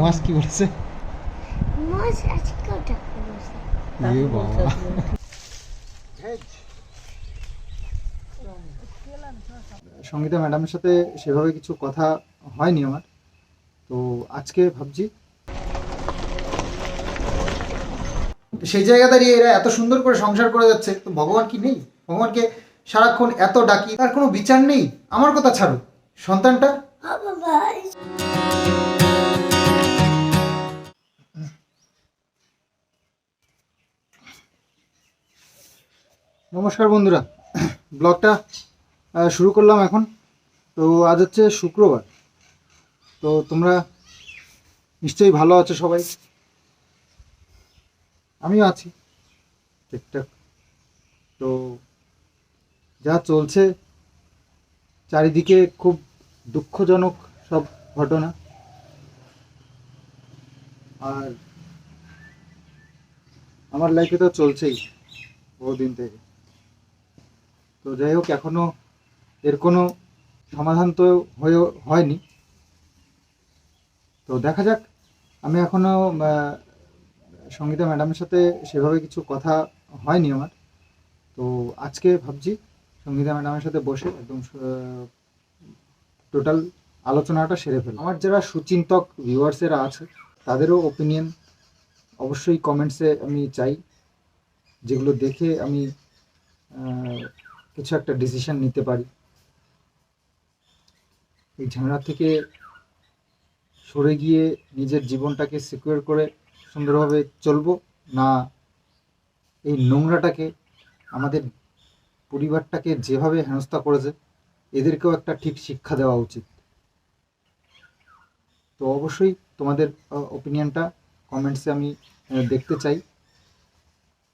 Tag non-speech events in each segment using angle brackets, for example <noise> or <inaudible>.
মাস কি বলেছে? মাছ এ বাবা। সঙ্গীতা ম্যাডামের সাথে সেভাবে কিছু কথা হয়নি আমার। তো আজকে ভাবছি তো সেই জায়গা দাঁড়িয়ে এরা এত সুন্দর করে সংসার করে যাচ্ছে তো ভগবান কি নেই? ভগবানকে সারাক্ষণ এত ডাকি তার কোনো বিচার নেই? আমার কথা ছাড়ো। সন্তানটা? নমস্কার বন্ধুরা। ব্লগটা শুরু করলাম এখন। তো আজ হচ্ছে শুক্রবার। তো তোমরা নিশ্চয়ই ভালো আছো সবাই। আমিও আছি। ঠিকঠাক। তো যা চলছে, চারিদিকে খুব দুঃখজনক সব ঘটনা। আর আমার লাইফে তো চলছেই বহুদিন থেকে। তো যাই হোক এখনও এর কোনো সমাধান তো হয়ে, হয়নি। তো দেখা যাক, আমি এখনও সঙ্গীতা ম্যাডামের সাথে সেভাবে কিছু কথা হয়নি আমার। তো আজকে ভাবছি সঙ্গীতা ম্যাডামের সাথে বসে একদম টোটাল আলোচনাটা সেরে ফেল আমার যারা সুচিন্তক ভিউয়ার্সেরা আছে, তাদেরও ওপিনিয়ন অবশ্যই কমেন্টসে আমি চাই। যেগুলো দেখে আমি কিছু একটা ডিসিশন নিতে পারি। এই ঝামেলা থেকে সরে গিয়ে নিজের জীবনটাকে সিকিউর করে সুন্দরভাবে চলবো, না এই নোংরাটাকে আমাদের পরিবারটাকে যেভাবে হেনস্থা করেছে, এদেরকেও একটা ঠিক শিক্ষা দেওয়া উচিত। তো অবশ্যই তোমাদের ওপিনিয়নটা কমেন্টসে আমি দেখতে চাই।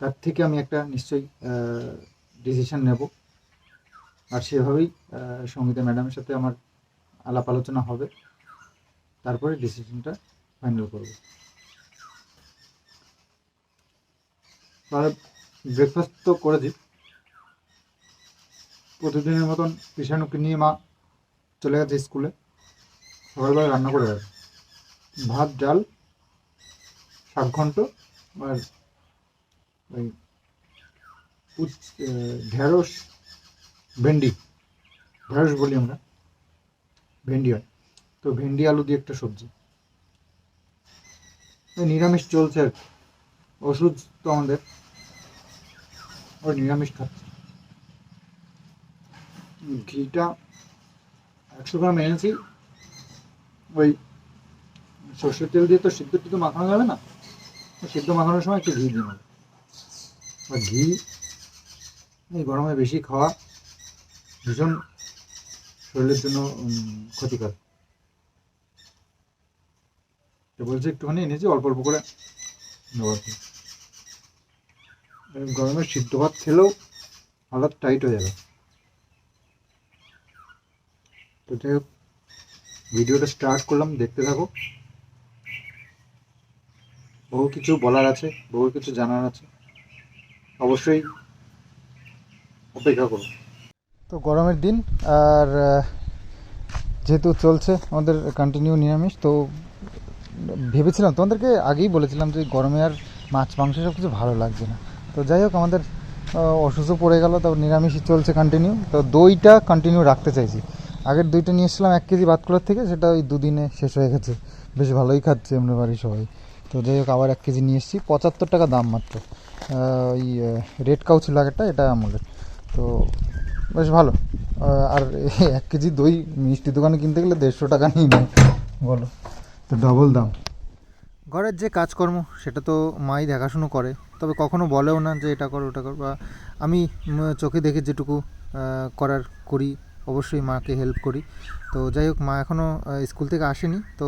তার থেকে আমি একটা নিশ্চয়ই ডিসিশন নেব। আর সেভাবেই সঙ্গীতা ম্যাডামের সাথে আমার আলাপ আলোচনা হবে। তারপরে ডিসিশনটা ফাইনাল করব। ব্রেকফাস্ট তো করেছি প্রতিদিনের মতন কৃষাণুকে নিয়ে মা চলে গেছে স্কুলে। সকালবেলা রান্না করে গেছে ভাত, ডাল, শাক ঘন্ট আর ওই ঢেঁড়স ভেন্ডি ঢেঁড়স বলি আমরা। ভেন্ডি হয়। তো ভেন্ডি, আলু দিয়ে একটা সবজি। নিরামিষ চলছে আর। ওষুধ তো আমাদের। ওই নিরামিষ খাচ্ছে। ঘিটা একশো গ্রাম এনেছি। ওই সর্ষের তেল দিয়ে তো সিদ্ধ টিদ্ধ মাখানো যাবে না? সিদ্ধ মাখানোর সময় একটু ঘি দিয়ে নেব। ঘি, এই গরমে বেশি খাওয়া ভীষণ শরীরের জন্য ক্ষতিকর। তো বলছি একটুখানি এনেছি, অল্প অল্প করে নেওয়ার গরমে সিদ্ধ ভাত খেলেও হালাত টাইট হয়ে যাবে। তো যাই হোক, ভিডিওটা স্টার্ট করলাম, দেখতে থাকো। বহু কিছু বলার আছে, বহু কিছু জানার আছে। অবশ্যই অপেক্ষা করো। তো গরমের দিন, আর যেহেতু চলছে আমাদের কন্টিনিউ নিরামিষ, তো ভেবেছিলাম, তোমাদেরকে আগেই বলেছিলাম যে গরমে আর মাছ, মাংস সব কিছু ভালো লাগছে না। তো যাই হোক, আমাদের অসুস্থ পড়ে গেল, তারপর নিরামিষই চলছে কন্টিনিউ তো দইটা কন্টিনিউ রাখতে চাইছি। আগের দইটা নিয়ে এসেছিলাম এক কেজি বাতকুলার থেকে, সেটা ওই দুদিনে শেষ হয়ে গেছে। বেশ ভালোই খাচ্ছে আমরা বাড়ির সবাই। তো যাই হোক, আবার এক কেজি নিয়ে এসেছি, পঁচাত্তর টাকা দাম মাত্র। ওই রেড কাউ ছিল আগেরটা, এটা আমলের। তো বেশ ভালো। আর <laughs> এক কেজি দই মিষ্টি দোকানে কিনতে গেলে দেড়শো টাকা নিয়ে নেয়। বলো। তো ডবল দাম। ঘরের যে কাজকর্ম, সেটা তো মাই দেখাশুনো করে। তবে কখনো বলেও না যে এটা কর, ওটা কর। বা আমি চোখে দেখে যেটুকু করার করি, অবশ্যই মাকে হেল্প করি। তো যাই হোক, মা এখনও স্কুল থেকে আসেনি। তো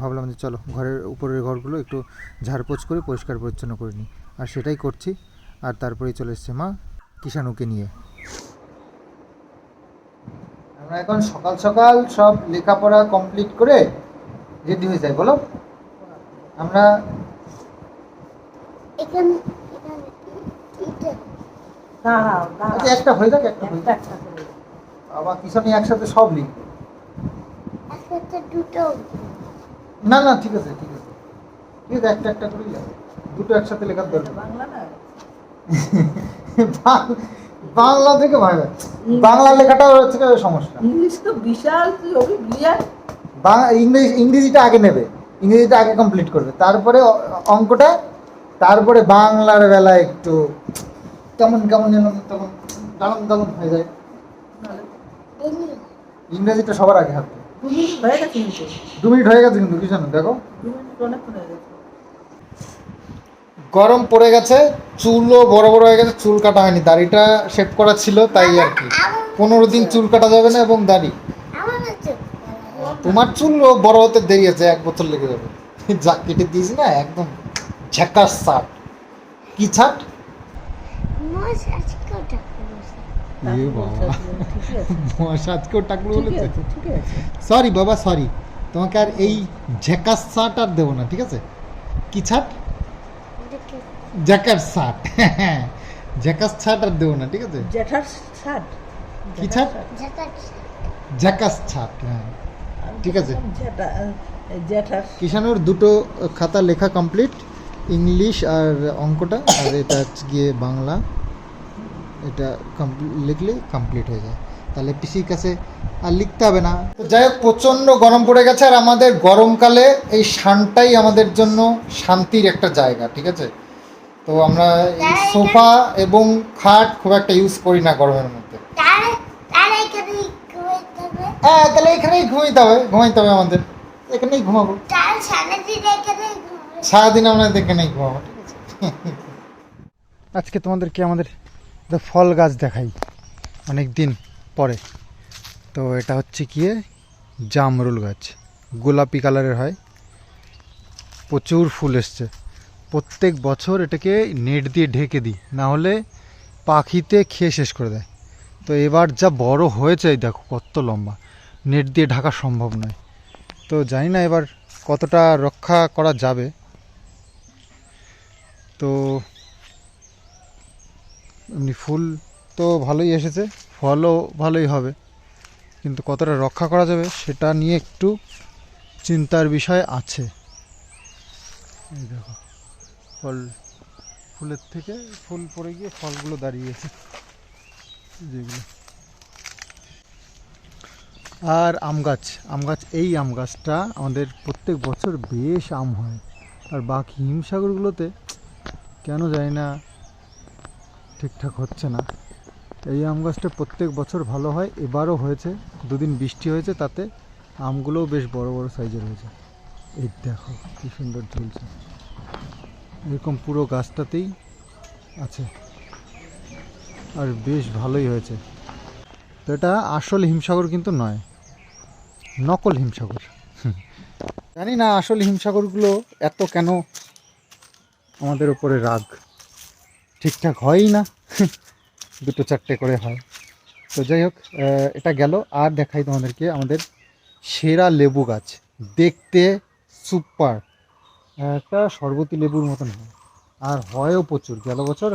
ভাবলাম যে চলো, ঘরের উপরের ঘরগুলো একটু ঝাড়পোছ করে পরিষ্কার পরিচ্ছন্ন করে নিই। আর সেটাই করছি। আর তারপরেই চলে এসছে মা, কিষাণুকে নিয়ে। আমরা এখন সকাল সকাল সব লেখাপড়া কমপ্লিট করে রেডি হয়ে যাই বলো। আমরা আচ্ছা, একটা হয়ে যাক একটা হয়ে যাক। একটা করে। আবার কিষানি একসাথে সব লিখবে। না না ঠিক আছে ঠিক আছে। ঠিক আছে একটা একটা করেই যাবে দুটো একসাথে লেখার দরকার। বাংলা না বাংলা থেকে ভাবে বাংলা লেখাটা হচ্ছে সমস্যা। ইংলিশ তো বিশাল তুই ওকে ইংলিশ ইংরেজিটা আগে নেবে। ইংরেজিটা আগে কমপ্লিট করবে। তারপরে অঙ্কটা তারপরে বাংলার বেলা একটু কেমন কেমন যেন তখন দারুণ দারুণ হয়ে যায়। ইংরেজিটা সবার আগে হাতে দু মিনিট হয়ে গেছে কিন্তু। দু মিনিট হয়ে গেছে কিন্তু কিছু না দেখো দু মিনিট অনেকক্ষণ হয়ে গেছে গরম পড়ে গেছে চুলও বড় বড় হয়ে গেছে চুল কাটা হয়নি দাড়িটা শেভ করা ছিল তাই আর কি। পনেরো দিন চুল কাটা যাবে না এবং দাড়ি। তোমার চুল বড় হতে দেরি আছে এক বছর লেগে যাবে। <laughs> যা কেটে দিয়েছি না একদম ঝাকাস ছাট কি ছাট? সরি বাবা। সরি তোমাকে আর এই ঝেকাস ছাট আর দেবো না ঠিক আছে? কি ছাট? জ্যাকার ছাট জ্যাকাস ছাট আর দেবো না ঠিক আছে? জ্যাঠার ছাট কি ছাট? জ্যাকাস ছাট হ্যাঁ। ঠিক আছে। জ্যাঠা জ্যাঠার কিষানোর দুটো খাতা লেখা কমপ্লিট ইংলিশ আর অঙ্কটা আর এটা গিয়ে বাংলা। এটা কমপ্লিট লিখলেই কমপ্লিট হয়ে যায়। তাহলে পিসির কাছে আর লিখতে হবে না। তো যাই হোক প্রচণ্ড গরম পড়ে গেছে আর আমাদের গরমকালে এই শানটাই আমাদের জন্য শান্তির একটা জায়গা ঠিক আছে? তো আমরা এই সোফা এবং খাট খুব একটা ইউজ করি না গরমের মধ্যে। হ্যাঁ তাহলে এখানেই ঘুমাইতে হবে ঘুমাইতে হবে আমাদের। এখানেই ঘুমাবো। সারাদিন আমরা দেখে নেই ঘুমাবো ঠিক আছে? আজকে তোমাদেরকে আমাদের ফল গাছ দেখাই অনেক দিন পরে। তো এটা হচ্ছে কি জামরুল গাছ। গোলাপি কালারের হয়। প্রচুর ফুল এসছে। প্রত্যেক বছর এটাকে নেট দিয়ে ঢেকে দিই, না হলে পাখিতে খেয়ে শেষ করে দেয়। তো এবার যা বড় হয়েছে দেখো কত লম্বা। নেট দিয়ে ঢাকা সম্ভব নয়। তো জানি না এবার কতটা রক্ষা করা যাবে। তো এমনি ফুল তো ভালোই এসেছে, ফলও ভালোই হবে। কিন্তু কতটা রক্ষা করা যাবে সেটা নিয়ে একটু চিন্তার বিষয় আছে। দেখো। ফল, ফুলের থেকে ফুল পড়ে গিয়ে ফলগুলো দাঁড়িয়েছে, যেগুলো। আর আম গাছ আম গাছ, এই আম গাছটা আমাদের প্রত্যেক বছর বেশ আম হয়। আর বাকি হিমসাগরগুলোতে কেন জানি না ঠিকঠাক হচ্ছে না। এই আম গাছটা প্রত্যেক বছর ভালো হয়, এবারও হয়েছে, দুদিন বৃষ্টি হয়েছে, তাতে আমগুলোও বেশ বড় বড় সাইজের হয়েছে। এই দেখো, কি সুন্দর ঝুলছে। এরকম পুরো গাছটাতেই আছে। আর বেশ ভালোই হয়েছে। তো এটা আসল হিমসাগর কিন্তু নয়, নকল হিমসাগর। হুম। জানি না আসল হিমসাগরগুলো এত কেন আমাদের ওপরে রাগ। ঠিকঠাক হয়ই না, দুটো চারটে করে হয়। তো যাই হোক এটা গেল। আর দেখাই তোমাদেরকে আমাদের সেরা লেবু গাছ। দেখতে সুপার। একটা শরবতী লেবুর মতন হয়। আর হয়ও প্রচুর। গেল বছর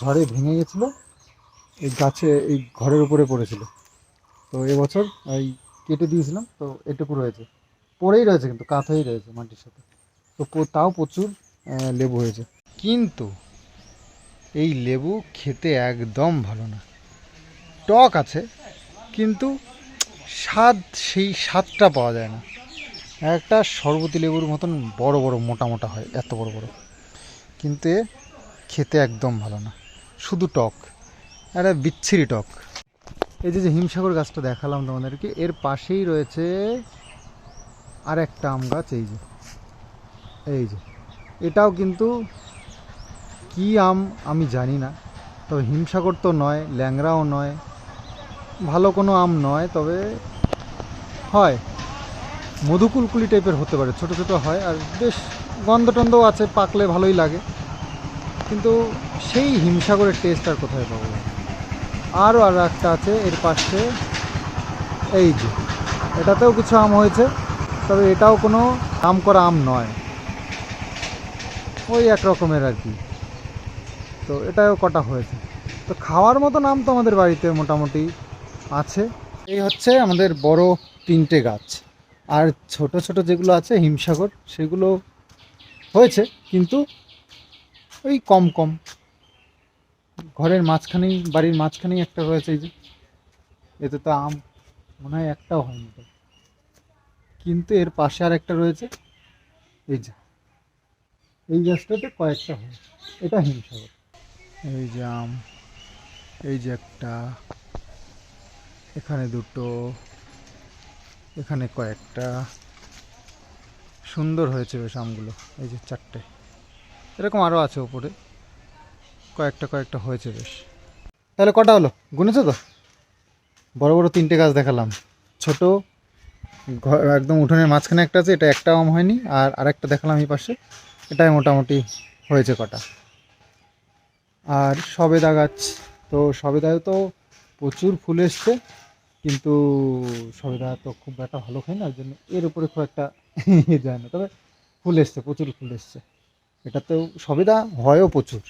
ঝড়ে ভেঙে গেছিল, এই গাছে, এই ঘরের উপরে পড়েছিল। তো এবছর এই কেটে দিয়েছিলাম, তো এটুকু রয়েছে। পড়েই রয়েছে কিন্তু, কাত হয়েই রয়েছে মাটির সাথে। তো তাও প্রচুর লেবু হয়েছে। কিন্তু এই লেবু খেতে একদম ভালো না। টক আছে, কিন্তু স্বাদ, সেই স্বাদটা পাওয়া যায় না। একটা শরবতী লেবুর মতন বড় বড়, মোটা মোটা হয়, এত বড় বড়। কিন্তু খেতে একদম ভালো না। শুধু টক। একটা বিচ্ছিরি টক। এই যে যে হিমসাগর গাছটা দেখালাম তোমাদেরকে, এর পাশেই রয়েছে আর একটা আম গাছ, এই যে। এই যে। এটাও কিন্তু কি আম আমি জানি না। তবে হিমসাগর তো নয় ল্যাংরাও নয়, ভালো কোনো আম নয়, তবে হয়। মধুকুলকুলি টাইপের হতে পারে, ছোট ছোট হয় আর বেশ গন্ধ টন্ধও আছে, পাকলে ভালোই লাগে। কিন্তু সেই হিমসাগরের টেস্ট আর কোথায় পাবো? আরও আর একটা আছে, এর পাশে এই যে, এটাতেও কিছু আম হয়েছে, তবে এটাও কোনো আম করা আম নয়। ওই এক রকমের আর কি। তো এটাও কটা হয়েছে। তো খাওয়ার মতন আম তো আমাদের বাড়িতে মোটামুটি আছে। এই হচ্ছে আমাদের বড় তিনটে গাছ। আর ছোট ছোট যেগুলো আছে, হিমসাগর, সেগুলো হয়েছে, কিন্তু ওই কম কম। ঘরের মাঝখানেই, বাড়ির মাঝখানেই একটা রয়েছে এই যে। এতে তো আম মনে হয় একটাও হয়নি কিন্তু এর পাশে আর একটা রয়েছে, এই যে। এই গাছটাতে কয়েকটা হয়। এটা হিমসাগর। এই যে আম, এই যে একটা। এখানে দুটো। এখানে কয়েকটা সুন্দর হয়েছে বেশ আমগুলো, এই যে চারটে। এরকম আরও আছে ওপরে। কয়েকটা কয়েকটা হয়েছে বেশ। তাহলে কটা হলো? গুনেছো তো? বড় বড় তিনটে গাছ দেখালাম। ছোট একদম উঠোনের মাঝখানে একটা আছে, এটা একটা আম হয়নি। আর আরেকটা দেখালাম এই পাশে। এটাই মোটামুটি হয়েছে কটা। আর সবেদা গাছ, তো সবেদায় তো প্রচুর ফুল এসছে। কিন্তু সবেদা তো খুব একটা ভালো খাই না, ওই জন্য এর উপরে খুব একটা <laughs> ইয়ে যায় না। তবে ফুল এসছে, প্রচুর ফুল এসছে। এটাতেও সবেদা হয়ও প্রচুর।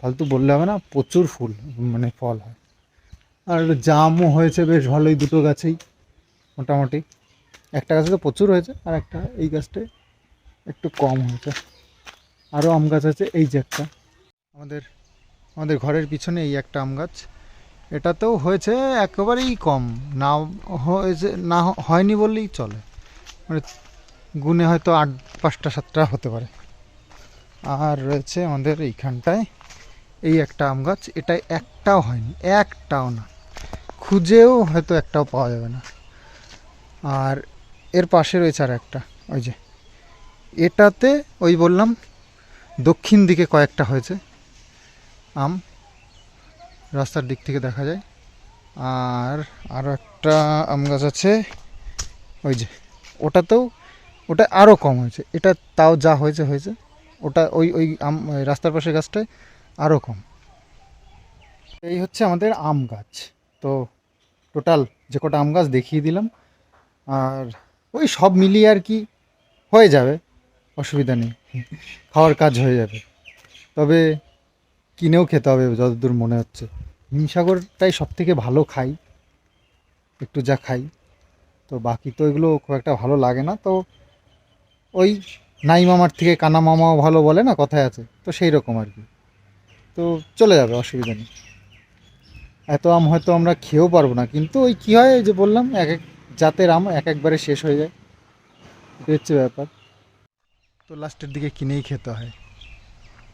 ফালতু বললে হবে না, প্রচুর ফুল মানে ফল হয়। আর জামও হয়েছে বেশ ভালোই দুটো গাছেই, মোটামুটি। একটা গাছে তো প্রচুর হয়েছে, আর একটা এই গাছটায় একটু কম হয়েছে। আরও আম গাছ আছে, এই যে একটা। আমাদের আমাদের ঘরের পিছনে এই একটা আম গাছ। এটাতেও হয়েছে একেবারেই কম। না হয়েছে, না হয়নি বললেই চলে। মানে গুনে হয়তো আট, পাঁচটা, সাতটা হতে পারে। আর রয়েছে আমাদের এইখানটায় এই একটা আম গাছ। এটাই একটাও হয়নি, একটাও না। খুঁজেও হয়তো একটাও পাওয়া যাবে না। আর এর পাশে রয়েছে আর একটা, ওই যে। এটাতে ওই বললাম, দক্ষিণ দিকে কয়েকটা হয়েছে আম। রাস্তার দিক থেকে দেখা যায়। আর আরও একটা আম গাছ আছে। ওই যে, ওটাতেও, ওটা আরও কম হয়েছে। এটা তাও যা হয়েছে হয়েছে। ওটা ওই ওই আম রাস্তার পাশে গাছটায় আরও কম। এই হচ্ছে আমাদের আম গাছ। তো টোটাল যে কটা আম গাছ দেখিয়ে দিলাম। আর ওই সব মিলিয়ে আর কি হয়ে যাবে। অসুবিধা নেই। খাওয়ার কাজ হয়ে যাবে। তবে কিনেও খেতে হবে যতদূর মনে হচ্ছে। হিমসাগরটাই সব থেকে ভালো খাই। একটু যা খাই। তো বাকি তো এগুলো খুব একটা ভালো লাগে না। তো ওই নাই মামার থেকে কানা মামাও ভালো বলে না, কথায় আছে। তো সেই রকম আর কি। তো চলে যাবে, অসুবিধা নেই। এত আম হয়তো আমরা খেয়েও পারব না। কিন্তু ওই কী হয় যে বললাম, এক এক জাতের আম এক একবারে শেষ হয়ে যায়। এটা হচ্ছে ব্যাপার। তো লাস্টের দিকে কিনেই খেতে হয়।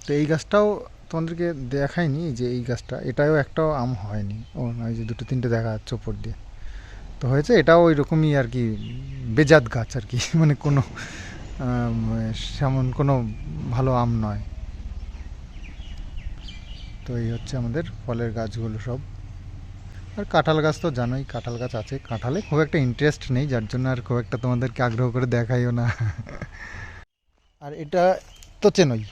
তো এই গাছটাও তোমাদেরকে দেখায়নি এই যে এই গাছটা, এটাও একটাও আম হয়নি। ও না ওই যে দুটো তিনটে দেখা যাচ্ছে ওপর দিয়ে। তো হয়েছে, এটাও ওই রকমই আর কি, বেজাত গাছ আর কি। <laughs> মানে কোনো সেমন কোনো ভালো আম নয়। তো এই হচ্ছে আমাদের ফলের গাছগুলো সব। আর কাঁঠাল গাছ তো জানোই, কাঁঠাল গাছ আছে। কাঁঠালে খুব একটা ইন্টারেস্ট নেই, যার জন্য আর খুব একটা তোমাদেরকে আগ্রহ করে দেখাইও না। <laughs> আর এটা তো চেনই,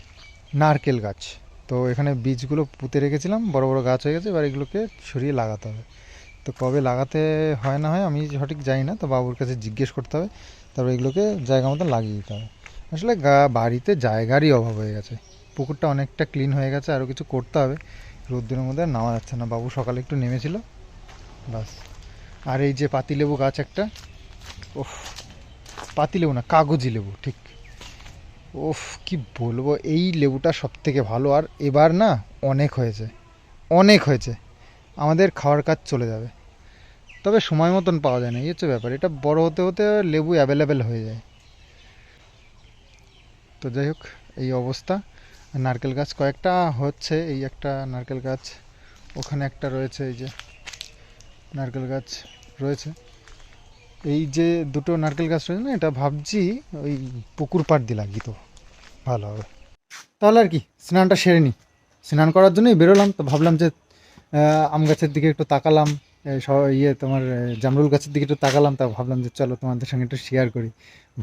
নারকেল গাছ। তো এখানে বীজগুলো পুঁতে রেখেছিলাম, বড় বড় গাছ হয়ে গেছে, এবার এগুলোকে সরিয়ে লাগাতে হবে। তো কবে লাগাতে হয় না হয় আমি সঠিক জানি না, তো বাবুর কাছে জিজ্ঞেস করতে হবে, তারপর এগুলোকে জায়গা মতো লাগিয়ে দিতে হবে। আসলে গা- বাড়িতে জায়গারই অভাব হয়ে গেছে। পুকুরটা অনেকটা ক্লিন হয়ে গেছে, আরও কিছু করতে হবে। রোদ্দুরের মধ্যে নামা যাচ্ছে না, বাবু সকালে একটু নেমেছিল বাস আর এই যে পাতিলেবু গাছ একটা, ওফ, পাতিলেবু না, কাগজি লেবু, ঠিক। ওফ কি বলব? এই লেবুটা সব থেকে ভালো। আর এবার না অনেক হয়েছে। অনেক হয়েছে। আমাদের খাওয়ার কাজ চলে যাবে। তবে সময় মতন পাওয়া যায় না, এই হচ্ছে ব্যাপার। এটা বড় হতে হতে লেবু অ্যাভেলেবেল হয়ে যায়। তো যাই হোক, এই অবস্থা। নারকেল গাছ কয়েকটা হচ্ছে। এই একটা নারকেল গাছ, ওখানে একটা রয়েছে, এই যে নারকেল গাছ রয়েছে। এই যে দুটো নারকেল গাছ রয়েছে না, এটা ভাবছি ওই পুকুর পাড় দিয়ে লাগিয়ে তো ভালো হবে। তাহলে আর কি, স্নানটা সেরে নিই স্নান করার জন্যই বেরোলাম, তো ভাবলাম যে আম গাছের দিকে একটু তাকালাম ইয়ে তোমার জামরুল গাছের দিকে একটু তাকালাম, তা ভাবলাম যে চলো তোমাদের সঙ্গে একটু শেয়ার করি।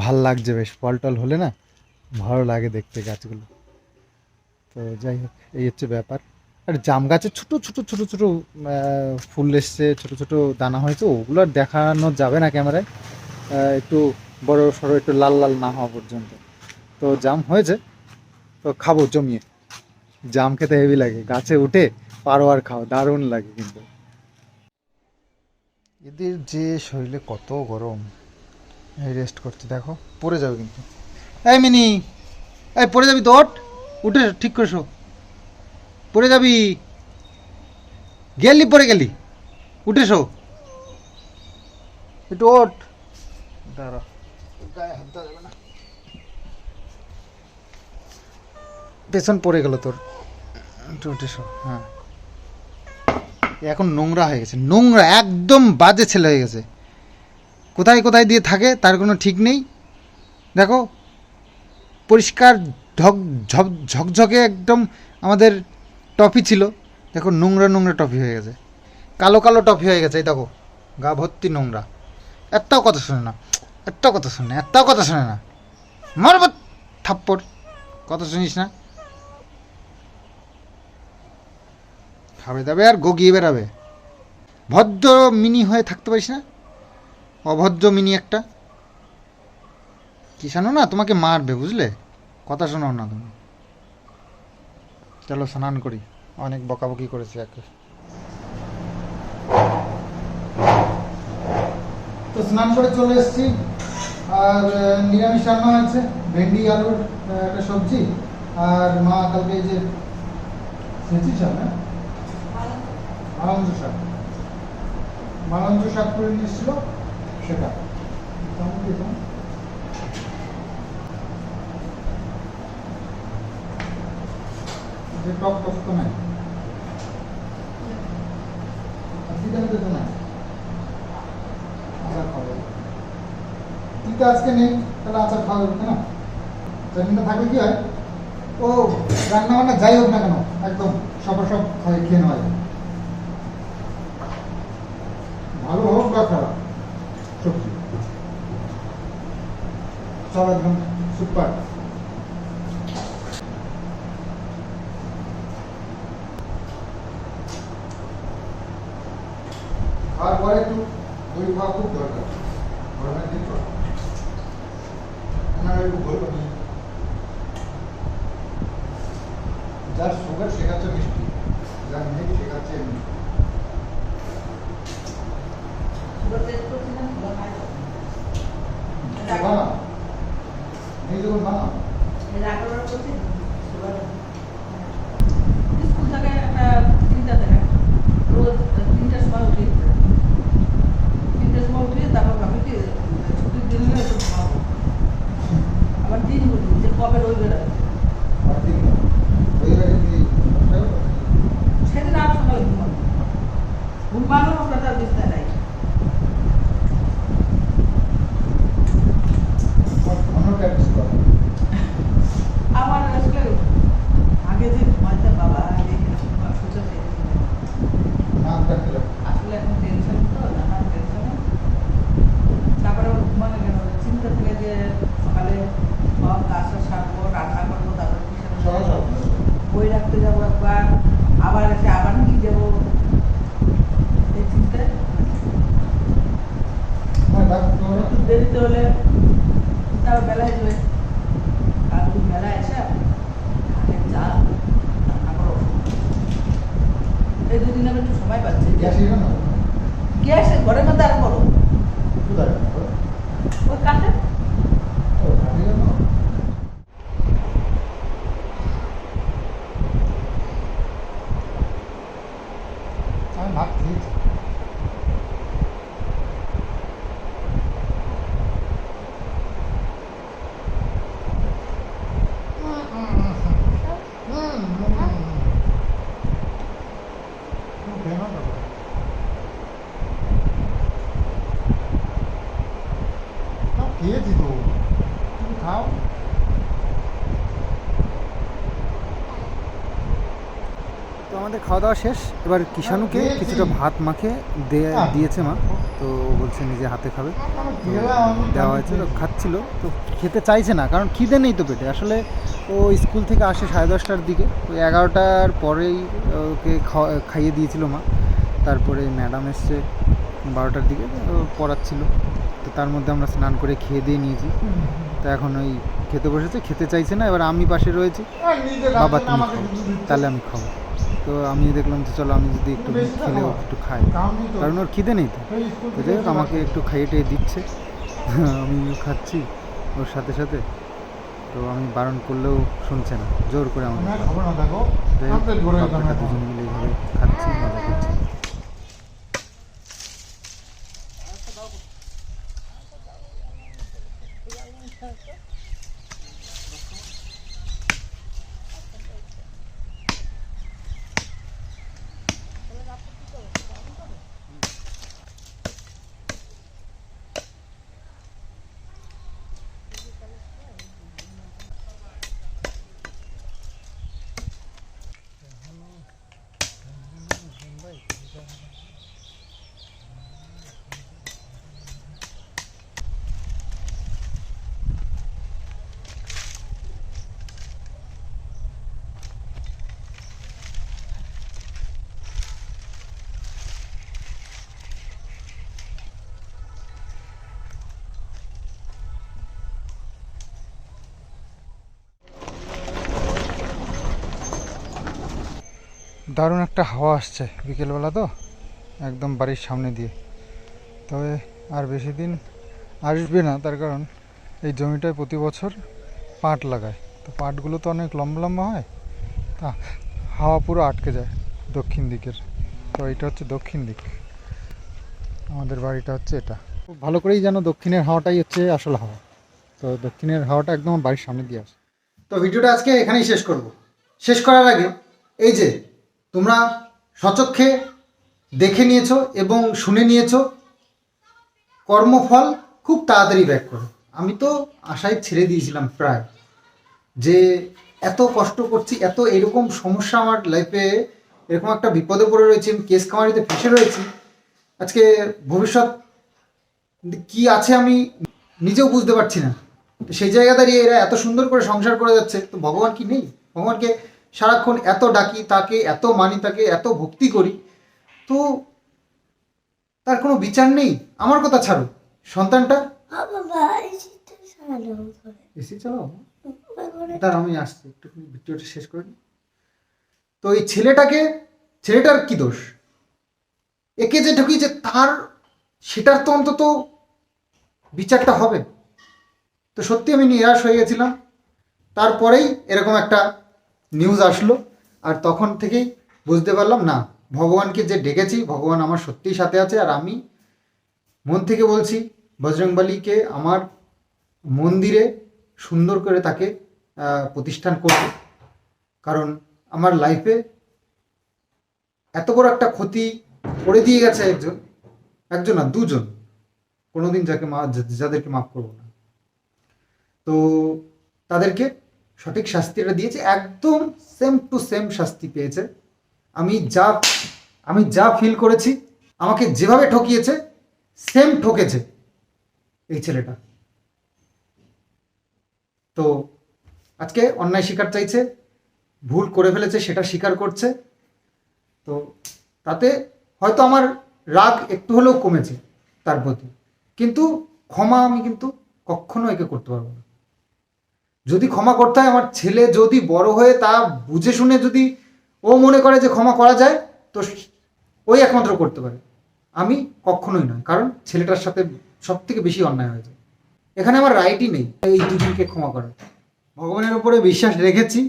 ভালো লাগছে বেশ, ফল টল হলে না, ভালো লাগে দেখতে গাছগুলো। তো যাই হোক, এই হচ্ছে ব্যাপার। আর জাম গাছে ছোটো ছোটো ছোটো ছোটো ফুল এসছে, ছোটো ছোটো দানা হয়েছে, ওগুলো আর দেখানো যাবে না ক্যামেরায়। একটু বড় সড়ো, একটু লাল লাল না হওয়া পর্যন্ত। তো জাম হয়েছে, তো খাব জমিয়ে। জাম খেতে হেভি লাগে, গাছে উঠে পারো আর খাও, দারুণ লাগে কিন্তু। এদের যে শরীরে কত গরম, এই রেস্ট করতে দেখো, পড়ে যাবে কিন্তু। এই মিনি, এই পড়ে যাবি ওঠ, উঠে ঠিক করে শো পড়ে যাবি। গেলি পড়ে গেলি। উঠে শো। একটু না। পেছন পড়ে গেল তোর। একটু হ্যাঁ। এখন নোংরা হয়ে গেছে। নোংরা, একদম বাজে ছেলে হয়ে গেছে। কোথায় কোথায় দিয়ে থাকে, তার কোনো ঠিক নেই। দেখো, পরিষ্কার ঝক ঝকঝকে একদম আমাদের টপি ছিল। দেখো নোংরা নোংরা টপি হয়ে গেছে। কালো কালো টপি হয়ে গেছে, এই দেখো, গা ভর্তি নোংরা। একটাও কথা শোনে না, একটাও কথা শোনে না, একটাও কথা শোনে না। মারব থাপ্পড়, কথা শুনিস না? খাবে দাবে আর গগিয়ে বেড়াবে। ভদ্র মিনি হয়ে থাকতে পারিস না? অভদ্র মিনি একটা। কিষানো না, তোমাকে মারবে, বুঝলে? কথা শোনাও না তুমি। চলো স্নান করি। অনেক বকাবকি করেছি একে। তো স্নান করে চলে এসেছি। আর নিরামিষ রান্না হয়েছে। ভেন্ডি, আলুর একটা সবজি। আর মা কালকে যে সেচি শাক হ্যাঁ? মালঞ্চ শাক। মালঞ্চ শাক করে নিয়ে এসেছিল। সেটা। যে টক টক নাই। আজকে নেই, তাহলে আচার খাওয়া যাবে না? থাকলে কি হয়? ও রান্না বান্না যাই হোক না কেন, একদম সবার সব খাই, খেয়ে নেওয়া যায়। ভালো হোক বা খারাপ সবজি সব একদম সুপার খাওয়ার পরে একটু দই খাওয়া খুব দরকার গরমের দিন তো আপনারা একটু বলবেন যার সুগার শেখাচ্ছে মিষ্টি যার নেই শেখাচ্ছে এমনি সুগার টেস্ট করছিলাম সুগার খাই বানা নেই যখন বানা এই ডাক্তার করছি সুগার স্কুল থেকে একটা চিন্তা থাকে রোজ তিনটার সময় উঠি তিনটার সময় উঠে তারপর ভাবি কি ছুটির দিন হলে একটু ঘুমাবো আবার দিন বুঝি যে কবে রোজ বেরোয় আর দিন ওই আগে কি সেদিন আর সকালে ঘুমাবো ঘুমানোর আমরা তার বিস্তার নাই অন্য প্র্যাকটিস করা আমার আসলে আগে যে ঘুমাইতে বাবা আগে সুযোগ নাক ডাকতে লাগবে আসলে এখন টেনশন তো নানান টেনশনে তারপরে ওর ঘুমানো গেল চিন্তা থেকে যে সকালে সব কাজটা সারবো রান্না করব তারপর সহজ টিউশন হবে। বই রাখতে যাব একবার আবার এসে আবার নিয়ে যাব এই চিন্তায় হ্যাঁ ডাক তোমরা একটু দেরিতে হলে তার বেলায় যাবে আর তুমি বেলায় এসে আগে চা রান্না করো এই দুদিন আমি একটু সময় পাচ্ছি গ্যাস ইয়ে না গ্যাস ঘরের মধ্যে আর করো কোথায় ওই কাঠে ও খালি না আমি ভাত খেয়েছি খেয়েছি তো তুমি খাও তো আমাদের খাওয়া দাওয়া শেষ। এবার কিষাণুকে হ্যাঁ, কিছুটা ভাত মাখে দিয়েছে মা। তো বলছে নিজে হাতে খাবে। দেওয়া হয়েছে তো খাচ্ছিল। তো খেতে চাইছে না কারণ খিদে নেই তো পেটে। আসলে ও স্কুল থেকে আসে সাড়ে দশটার দিকে। তো এগারোটার পরেই ওকে খাইয়ে দিয়েছিল মা। তারপরে ম্যাডাম এসছে বারোটার দিকে পড়াচ্ছিল। তো তার মধ্যে আমরা স্নান করে খেয়ে দিয়ে নিয়েছি। তো এখন ওই খেতে বসেছে, খেতে চাইছে না, এবার আমি পাশে রয়েছি। বাবা তুমি তাহলে আমি খাব। তো আমি দেখলাম যে চলো আমি যদি একটু খেলেও একটু খাই। কারণ ওর খিদে নেই তো। যাই হোক, আমাকে একটু খাইয়ে টাইয়ে দিচ্ছে। আমিও খাচ্ছি ওর সাথে সাথে। তো আমি বারণ করলেও শুনছে না, জোর করে আমাকে যাই হোক। দুজন মিলে এইভাবে খাচ্ছি, মজা করছি দারুণ একটা হাওয়া আসছে বিকেলবেলা তো, একদম বাড়ির সামনে দিয়ে। তবে আর বেশি দিন আসবে না, তার কারণ এই জমিটায় প্রতি বছর পাট লাগায়। তো পাটগুলো তো অনেক লম্বা লম্বা হয়, তা হাওয়া পুরো আটকে যায় দক্ষিণ দিকের। তো এটা হচ্ছে দক্ষিণ দিক। আমাদের বাড়িটা হচ্ছে এটা। খুব ভালো করেই যেন দক্ষিণের হাওয়াটাই হচ্ছে আসল হাওয়া। তো দক্ষিণের হাওয়াটা একদম বাড়ির সামনে দিয়ে আসে। তো ভিডিওটা আজকে এখানেই শেষ করব। শেষ করার আগে এই যে তোমরা সচক্ষে দেখে নিয়েছো এবং শুনে নিয়েছো। কর্মফল খুব তাড়াতাড়ি ব্যাক করে। আমি তো আশায় ছেড়ে দিয়েছিলাম প্রায় যে এত কষ্ট করছি, এত এরকম সমস্যা আমার লাইফে এরকম একটা বিপদে পড়ে রয়েছি, আমি কেস কামারিতে ফেসে রয়েছি। আজকে ভবিষ্যৎ কি আছে আমি নিজেও বুঝতে পারছি না। সেই জায়গা দাঁড়িয়ে এরা এত সুন্দর করে সংসার করে যাচ্ছে, তো ভগবান কি নেই? ভগবানকে সারাক্ষণ এত ডাকি, তাকে এত মানি, তাকে এত ভক্তি করি, তো তার কোনো বিচার নেই। আমার কথা ছাড়ো। সন্তানটা? তার আমি আসছি একটু ভিডিওটা শেষ করে। তো এই ছেলেটাকে, ছেলেটার কি দোষ? একে যে ঢুকি যে তার, সেটার তো অন্তত বিচারটা হবে। তো সত্যি আমি নিরাশ হয়ে গেছিলাম। তারপরেই এরকম একটা নিউজ আসলো, আর তখন থেকেই বুঝতে পারলাম, না, ভগবানকে যে ডেকেছি, ভগবান আমার সত্যিই সাথে আছে, আর আমি মন থেকে বলছি, বজরংবলীকে আমার মন্দিরে সুন্দর করে তাকে প্রতিষ্ঠান করব কারণ আমার লাইফে এত বড় একটা ক্ষতি করে দিয়ে গেছে একজন একজন না, দুজন। কোনোদিন যাকে মা, যাদেরকে মাফ করব না। তো তাদেরকে সঠিক শাস্তিটা দিয়েছে, একদম সেম টু সেম শাস্তি পেয়েছে। আমি যা আমি যা ফিল করেছি, আমাকে যেভাবে ঠকিয়েছে সেম ঠকেছে এই ছেলেটা। তো আজকে অন্যায় স্বীকার চাইছে, ভুল করে ফেলেছে, সেটা স্বীকার করছে। তো তাতে হয়তো আমার রাগ একটু হলেও কমেছে তার প্রতি। কিন্তু ক্ষমা আমি কিন্তু কখনো একে করতে পারব না। যদি ক্ষমা করতে হয়, আমার ছেলে যদি বড় হয়ে তা বুঝে শুনে যদি ও মনে করে যে ক্ষমা করা যায়, তো ওই একমাত্র করতে পারে। আমি কখনোই নয়, কারণ ছেলেটার সাথে সব থেকে বেশি অন্যায় হয়েছে। এখানে আমার রাইটই নেই, এই দুজনকে ক্ষমা করার। ভগবানের উপরে বিশ্বাস রেখেছি,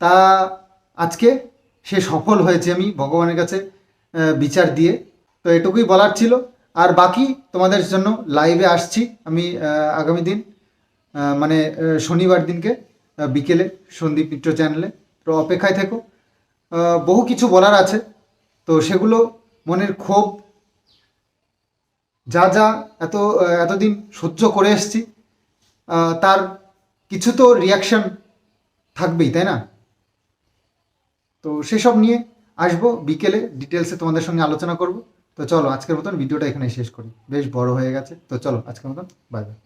তা আজকে সে সফল হয়েছে আমি ভগবানের কাছে বিচার দিয়ে। তো এটুকুই বলার ছিল। আর বাকি তোমাদের জন্য লাইভে আসছি আমি আগামী দিন। মানে শনিবার দিনকে বিকেলে সন্দীপ মিত্র চ্যানেলে তো অপেক্ষায় থেকো। বহু কিছু বলার আছে। তো সেগুলো মনের ক্ষোভ, যা যা এত এতদিন সহ্য করে এসেছি তার কিছু তো রিয়াকশন থাকবেই, তাই না? তো সেসব নিয়ে আসব। বিকেলে ডিটেলসে তোমাদের সঙ্গে আলোচনা করব। তো চলো, আজকের মতন ভিডিওটা এখানে শেষ করি। বেশ বড় হয়ে গেছে। তো চলো, আজকের মতন বাই বাই